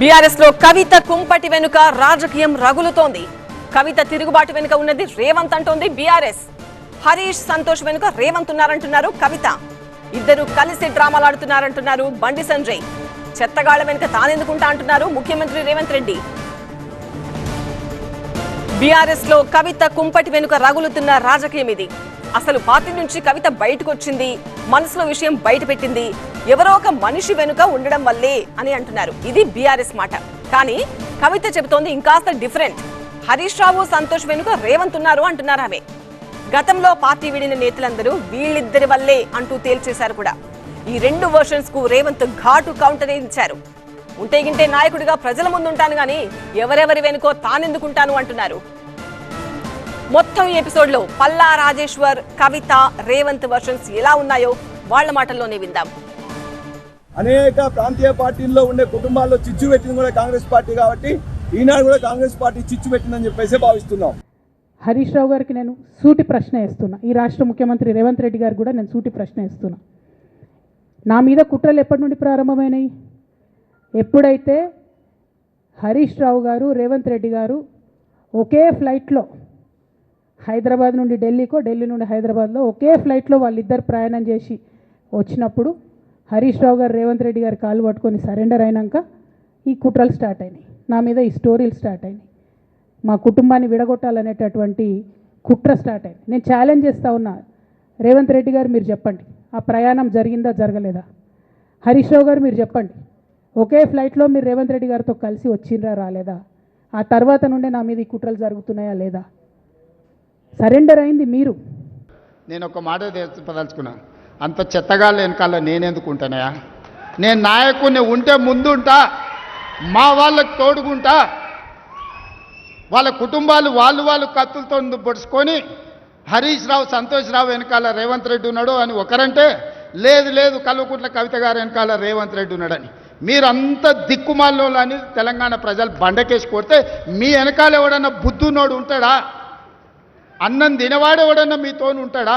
బీఆర్ఎస్లో కవిత కుంపటి వెనుక రాజకీయం రగులుతోంది. కవిత తిరుగుబాటు వెనుక ఉన్నది రేవంత్ అంటోంది బీఆర్ఎస్. హరీష్ సంతోష్ వెనుక రేవంత్ ఉన్నారంటున్నారు కవిత. ఇద్దరు కలిసి డ్రామాలాడుతున్నారంటున్నారు బండి సంజయ్. చెత్తగాళ్ళ వెనుక తానెందుకుంటా అంటున్నారు ముఖ్యమంత్రి రేవంత్ రెడ్డి. బీఆర్ఎస్లో కవిత కుంపటి వెనుక రగులుతున్న రాజకీయం ఇది. అసలు పార్టీ నుంచి కవిత బయటకు వచ్చింది మనసులో విషయం బయట పెట్టింది ఎవరో ఒక మనిషి వెనుక ఉండడం వల్లే అని అంటున్నారు. ఇది బీఆర్ఎస్ మాట. కానీ కవిత చెబుతోంది ఇంకాస్త డిఫరెంట్. హరీష్ రావు సంతోష్ వెనుక రేవంత్ ఉన్నారు అంటున్నారు ఆమె. గతంలో పార్టీ విడిన నేతలందరూ వీళ్ళిద్దరి వల్లే అంటూ తేల్చేశారు కూడా. ఈ రెండు వర్షన్స్కు రేవంత్ ఘాటు కౌంటర్ ఇచ్చారు ఉంటే గింటే నాయకుడిగా ప్రజల ముందు ఉంటాను గాని ఎవరెవరి వెనుకో తానెందుకుంటాను అంటున్నారు. మొత్తం ఈ ఎపిసోడ్లో పల్లా రాజేశ్వర్ కవిత రేవంత్ వర్షన్స్ ఎలా ఉన్నాయో వాళ్ళ మాటల్లోనే విందాం. అనేక ప్రాంతీయ పార్టీల్లో ఉండే కుటుంబాల్లో చిచ్చు పెట్టింది కూడా కాంగ్రెస్ పార్టీ కాబట్టి ఈనాడు కూడా కాంగ్రెస్ పార్టీ చిచ్చు పెట్టిందని చెప్పేసి భావిస్తున్నాం. హరీష్ రావు గారికి నేను సూటి ప్రశ్న వేస్తున్నా. ఈ రాష్ట్ర ముఖ్యమంత్రి రేవంత్ రెడ్డి గారు కూడా నేను సూటి ప్రశ్న వేస్తున్నా. నా మీద కుట్రలు ఎప్పటి నుండి ప్రారంభమైనాయి? ఎప్పుడైతే హరీష్ రావు గారు రేవంత్ రెడ్డి గారు ఒకే ఫ్లైట్లో హైదరాబాద్ నుండి ఢిల్లీకో ఢిల్లీ నుండి హైదరాబాద్లో ఒకే ఫ్లైట్లో వాళ్ళిద్దరు ప్రయాణం చేసి వచ్చినప్పుడు హరీష్ రావు గారు రేవంత్ రెడ్డి గారు కాలు పట్టుకొని సరెండర్ అయినాక ఈ కుట్రలు స్టార్ట్ అయినాయి. నా మీద ఈ స్టోరీలు స్టార్ట్ అయినాయి. మా కుటుంబాన్ని విడగొట్టాలనేటటువంటి కుట్ర స్టార్ట్ అయింది. నేను ఛాలెంజ్ చేస్తూ ఉన్నా. రేవంత్ రెడ్డి గారు మీరు చెప్పండి. ఆ ప్రయాణం జరిగిందా జరగలేదా? హరీష్ రావు గారు మీరు చెప్పండి. ఒకే ఫ్లైట్లో మీరు రేవంత్ రెడ్డి గారితో కలిసి వచ్చిండ్రా రాలేదా? ఆ తర్వాత నుండే నా మీద ఈ కుట్రలు జరుగుతున్నాయా లేదా? సరెండర్ అయింది మీరు. నేను ఒక మాట చెప్పదలుచుకున్నా అంత చెత్తగాళ్ళ వెనకాల నేనెందుకు ఉంటానయా నేను నాయకుడిని ఉంటే ముందుంటా మా వాళ్ళకి తోడుకుంటా వాళ్ళ కుటుంబాలు వాళ్ళు వాళ్ళు కత్తులతో పొడుచుకొని హరీష్ రావు సంతోష్ రావు వెనకాల రేవంత్ రెడ్డి ఉన్నాడు అని ఒకరంటే లేదు లేదు కల్వకుంట్ల కవిత గారు వెనకాల రేవంత్ రెడ్డి ఉన్నాడని. మీరంతా దిక్కుమాల్లో అని తెలంగాణ ప్రజలు బండకేసి కొడితే మీ వెనకాల ఎవడన్నా బుద్ధున్నోడు ఉంటాడా? అన్నం తినవాడు ఎవడన్నా మీతోని ఉంటాడా?